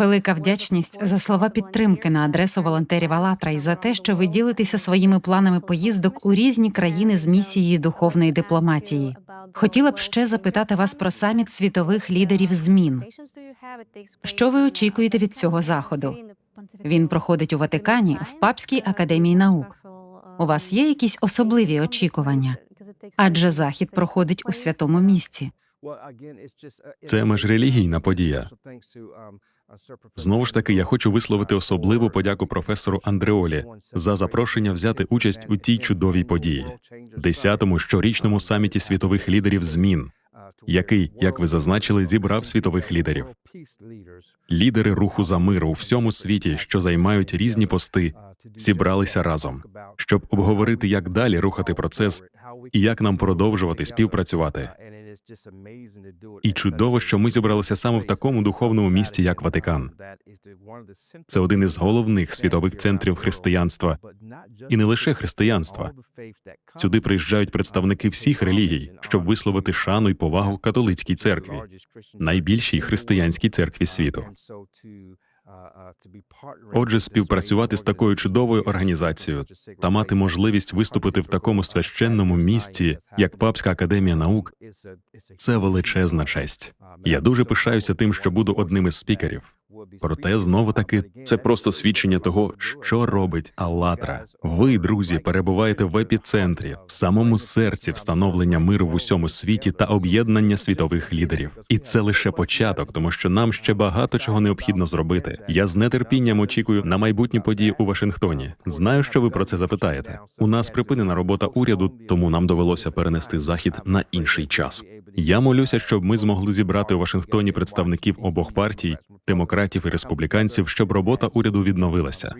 Велика вдячність за слова підтримки на адресу волонтерів Алатра і за те, що ви ділитеся своїми планами поїздок у різні країни з місією духовної дипломатії. Хотіла б ще запитати вас про саміт світових лідерів змін. Що ви очікуєте від цього заходу? Він проходить у Ватикані в Папській академії наук. У вас є якісь особливі очікування? Адже захід проходить у святому місці. Це межрелігійна подія. Знову ж таки, я хочу висловити особливу подяку професору Андреолі за запрошення взяти участь у цій чудовій події, десятому щорічному саміті світових лідерів змін, який, як ви зазначили, зібрав світових лідерів. Лідери руху за мир у всьому світі, що займають різні пости, зібралися разом, щоб обговорити, як далі рухати процес і як нам продовжувати співпрацювати. І чудово, що ми зібралися саме в такому духовному місті, як Ватикан. Це один із головних світових центрів християнства, і не лише християнства. Сюди приїжджають представники всіх релігій, щоб висловити шану і повагу католицькій церкві, найбільшій християнській церкві світу. Отже, співпрацювати з такою чудовою організацією та мати можливість виступити в такому священному місці, як Папська академія наук, це величезна честь. Я дуже пишаюся тим, що буду одним із спікерів. Проте знову таки це просто свідчення того, що робить Аллатра. Ви, друзі, перебуваєте в епіцентрі, в самому серці встановлення миру в усьому світі та об'єднання світових лідерів. І це лише початок, тому що нам ще багато чого необхідно зробити. Я з нетерпінням очікую на майбутні події у Вашингтоні. Знаю, що ви про це запитаєте. У нас припинена робота уряду, тому нам довелося перенести захід на інший час. Я молюся, щоб ми змогли зібрати у Вашингтоні представників обох партій, демократів і республіканців, щоб робота уряду відновилася.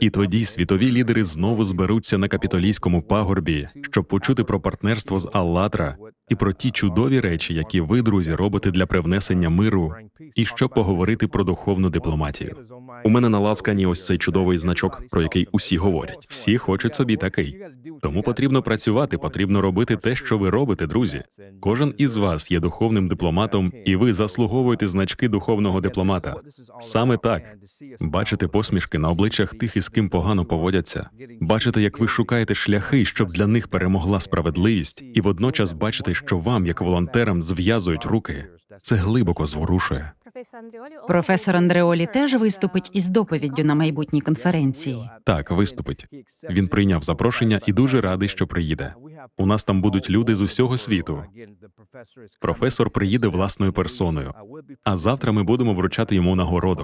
І тоді світові лідери знову зберуться на капітолійському пагорбі, щоб почути про партнерство з Аллатра і про ті чудові речі, які ви, друзі, робите для привнесення миру, і щоб поговорити про духовну дипломатію. У мене на ласкані ось цей чудовий значок, про який усі говорять. Всі хочуть собі такий. Тому потрібно працювати, потрібно робити те, що ви робите, друзі. Кожен із вас є духовним дипломатом, і ви заслуговуєте значки духовного дипломата. Саме так бачите посмішки на обличчях тих, із ким погано поводяться. Бачите, як ви шукаєте шляхи, щоб для них перемогла справедливість, і водночас бачите, що вам, як волонтерам, зв'язують руки. Це глибоко зворушує. Професор Андреолі теж виступить із доповіддю на майбутній конференції. Так, виступить. Він прийняв запрошення і дуже радий, що приїде. У нас там будуть люди з усього світу. Професор приїде власною персоною. А завтра ми будемо вручати йому нагороду.